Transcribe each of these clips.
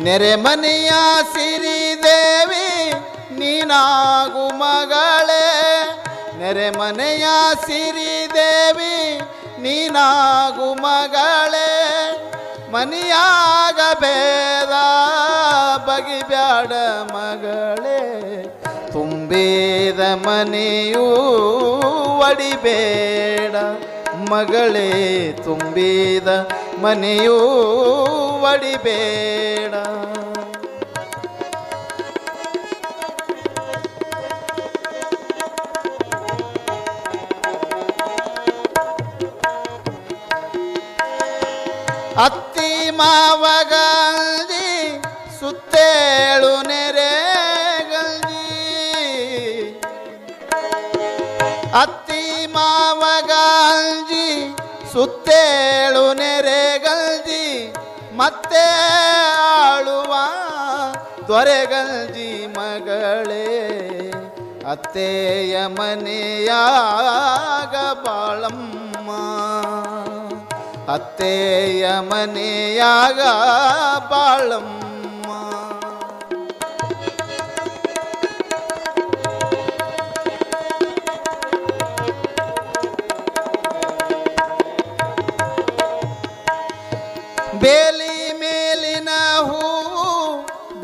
ನೆರೆಮನೆಯ ಸಿರಿದೇವಿ ನೀನಾಗು ಮಗಳೇ. ನೆರೆಮನೆಯ ಸಿರಿದೇವಿ ನೀನಾಗು ಮಗಳೇ. ಮನಿಯಾಗ ಭೇದ, ಬಗಿಬ್ಯಾಡ ಮಗಳೇ. ತುಂಬೇದ ಮನೆಯೂ ಒಡಿಬೇಡ ಮಗಳೇ. ತುಂಬಿದ ಮನೆಯೂ ಒಡಿಬೇಡ ಅತ್ತಿ ಮಾವಗಂಜಿ ಸುತ್ತೇಳು ನೆರೆಗಂಜಿ ಅತ್ತಿ ಮಾವಗಾಂಜಿ ಸುತ್ತೇಳು ಮತ್ತೆ ಆಳುವ ದೊರೆಗಂಜಿ ಮಗಳೇ ಅತ್ತೆಯ ಮನೆಯಾಗ ಬಾಳಮ್ಮ. ಅತ್ತೆಯ ಮನೆಯಾಗ ಬಾಳಮ್ಮ.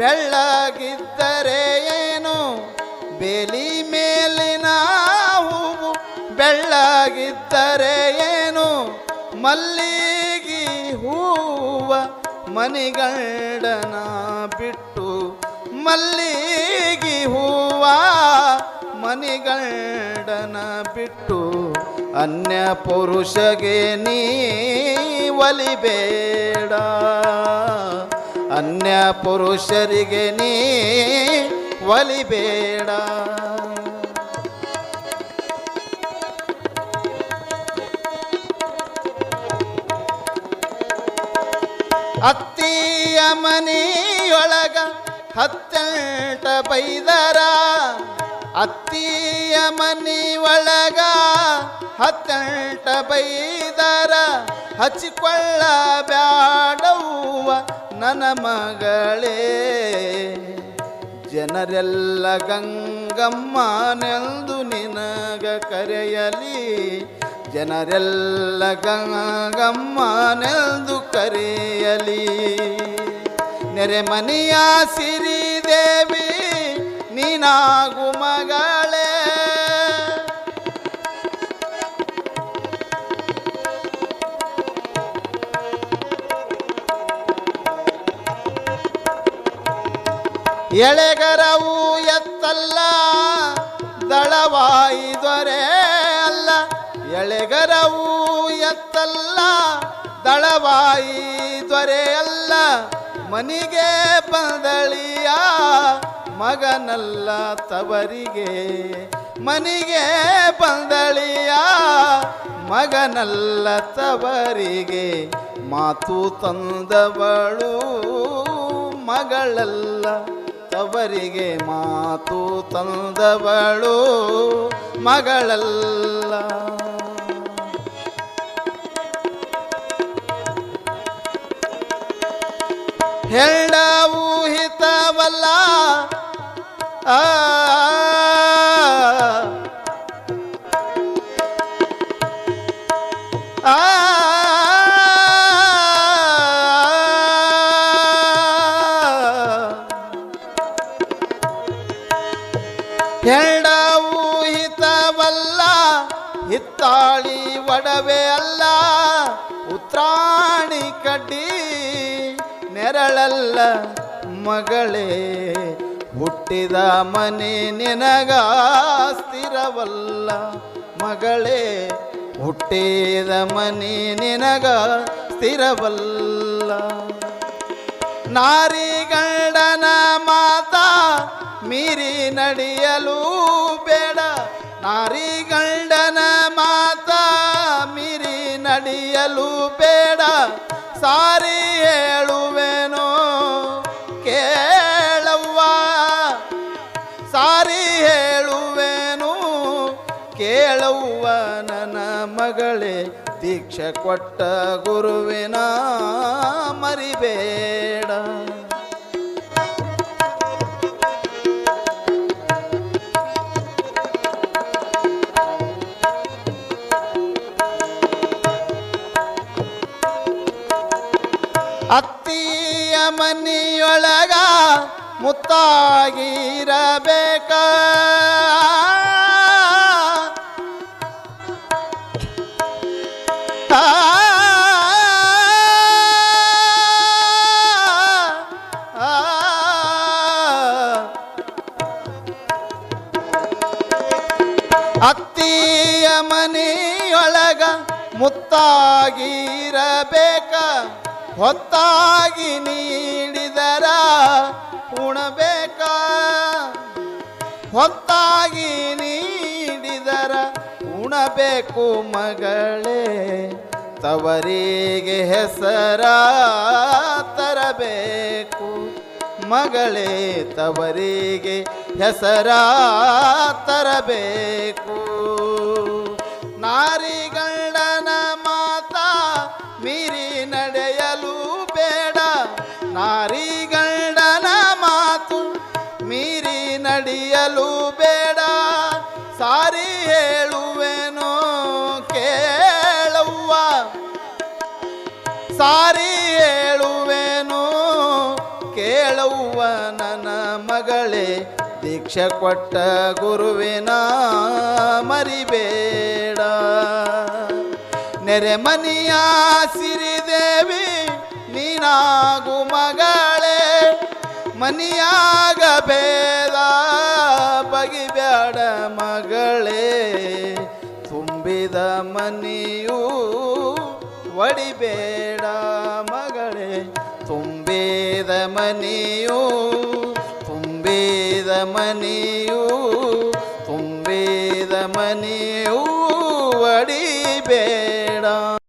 ಬೆಳ್ಳಗಿದ್ದರೆ ಏನು? ಬೇಲಿ ಮೇಲಿನ ಹೂವು ಬೆಳ್ಳಗಿದ್ದರೆ ಏನು? ಮಲ್ಲಿಗೆ ಹೂವ ಮನಿಗಂಡನ ಬಿಟ್ಟು ಮಲ್ಲಿಗೆ ಹೂವ ಮನಿಗಂಡನ ಬಿಟ್ಟು ಅನ್ಯ ಪುರುಷಗೆ ನೀ ಒಲಿಬೇಡ. ಅನ್ಯ ಪುರುಷರಿಗೆ ನೀ ಒಲಿಬೇಡ. ಅತ್ತಿಯ ಮನೆಯೊಳಗ ಹತ್ತೆಂಟ ಬೈದರ. ಅತ್ತಿಯ ಒಳಗ ಹತ್ತೆಂಟ ಬೈದರ. ಹಚ್ಚಿಕೊಳ್ಳ ಬ್ಯಾಡವ್ವ ನನ್ನ ಮಗಳೇ ಜನರೆಲ್ಲ ಗಂಗಮ್ಮನೆಂದು ನಿನಗ ಕರೆಯಲಿ. ಜನರೆಲ್ಲ ಗಂಗಮ್ಮನೆಂದು ಕರೆಯಲಿ. ನೆರೆಮನೆಯ ಸಿರಿದೇವಿ ನೀನಾಗು ಮಗಳೇ ಎಳೆಗರವು ಎತ್ತಲ್ಲ ದಳವಾಯಿ ದೊರೆ ಅಲ್ಲ. ಎಳೆಗರವು ಎತ್ತಲ್ಲ ದಳವಾಯಿ ದೊರೆ ಅಲ್ಲ. ಮನಿಗೆ ಬಂದಳಿಯ ಮಗನಲ್ಲ ತವರಿಗೆ. ಮನಿಗೆ ಬಂದಳಿಯ ಮಗನಲ್ಲ ತವರಿಗೆ. ಮಾತು ತಂದವಳು ಮಗಳಲ್ಲ. ತವರಿಗೆ ಮಾತು ತಂದವಳು ಮಗಳಲ್ಲ. ಹೆಂಡ ಹಿತವಲ್ಲ ಆ ಆ ಹೆಂಡವು ಹಿತವಲ್ಲ, ಹಿತ್ತಾಳಿ ಒಡವೆ ಅಲ್ಲ. ಉತ್ರಾಣಿ ಕಡ್ಡಿ ನೆರಳಲ್ಲ ಮಗಳೇ, ಹುಟ್ಟಿದ ಮನೆ ನಿನಗ ಸ್ಥಿರವಲ್ಲ ಮಗಳೇ, ಹುಟ್ಟಿದ ಮನೆ ನಿನಗ ಸ್ಥಿರವಲ್ಲ. ನಾರಿಗಂಡನ ಮಾತಾ ಮೀರಿ ನಡೆಯಲು ಬೇಡ. ನಾರಿ ಗಂಡನ ಮಾತಾ ಮೀರಿ ನಡೆಯಲು ಬೇಡ. ಸಾರಿ ಹೇಳುವೆನೋ ಕೇಳವ್ವ. ಸಾರಿ ಹೇಳುವೆನು ಕೇಳವ್ವ. ನನ್ನ ಮಗಳೇ, ದೀಕ್ಷೆ ಕೊಟ್ಟ ಗುರುವಿನ ಮರಿಬೇಡ. ಅತ್ತಿಯ ಮನಿಯೊಳಗ ಮುತ್ತಾಗಿರಬೇಕ ಅತ್ತಿಯ ಮನೆಯೊಳಗ ಮುತ್ತಾಗಿರಬೇಕ ಹೊತ್ತಾಗಿ ನೀಡಿದರ ಉಣಬೇಕ ಹೊತ್ತಾಗಿ ನೀಡಿದರ ಉಣಬೇಕು ಮಗಳೇ, ತವರಿಗೆ ಹೆಸರ ತರಬೇಕು. ಮಗಳೇ, ತವರಿಗೆ ಹೆಸರ ತರಬೇಕು. ನಾರಿಗಂಡನ ಕೇಳುವ ನನ್ನ ಮಗಳೇ, ದೀಕ್ಷೆ ಕೊಟ್ಟ ಗುರುವಿನ ಮರಿಬೇಡ. ನೆರೆಮನಿಯ ಸಿರಿದೇವಿ, ನೀನಾಗು ಮಗಳೇ, ಮನಿಯಾಗ ಬೇದ ಬಗಿಬೇಡ ಮಗಳೇ. ತುಂಬಿದ ಮನಿಯೂ ಒಡಿಬೇಡ ಮಗಳೇ. ಮನಿಯೂ ತುಂಬಿದ ಮನೆಯೋ ತುಂಬಿದ ಮನಿಯೂ ಒಡಿಬೇಡ